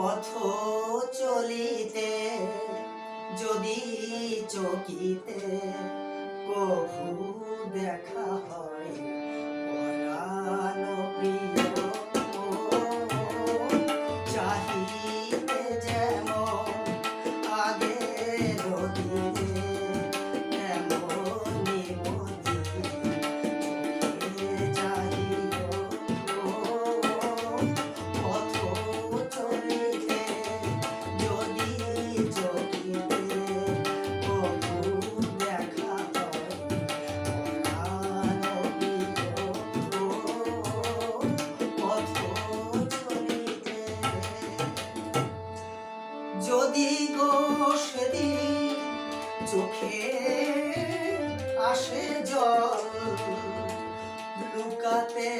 পথ চলিতে যদি চকিতে কভু দেখা হয় পরাণ প্রিয়। চোখে আসে জল লুকাতে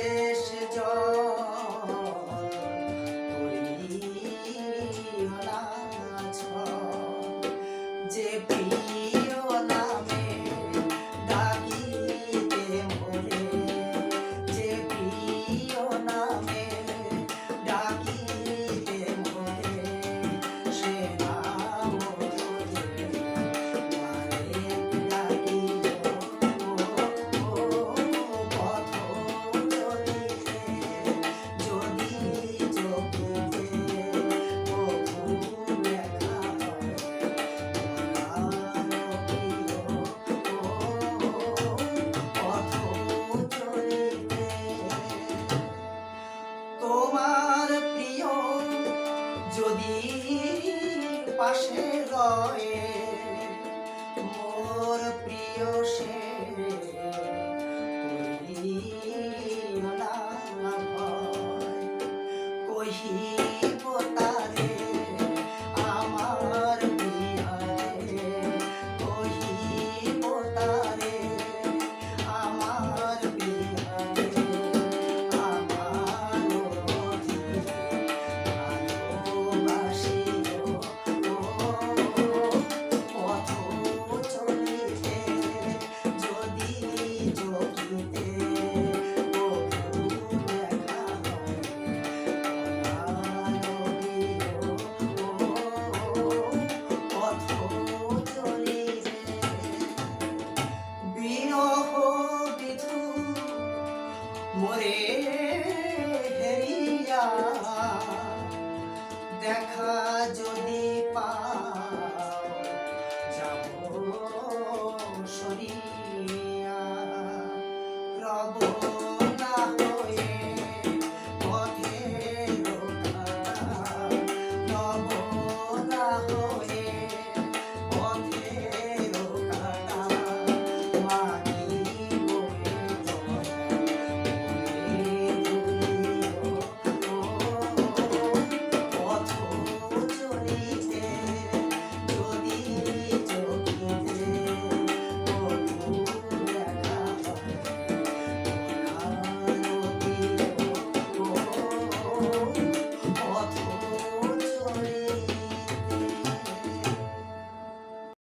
পাশে রয়ে মোরে হেরিয়া দেখা যদি পাও যাব সরিয়া রব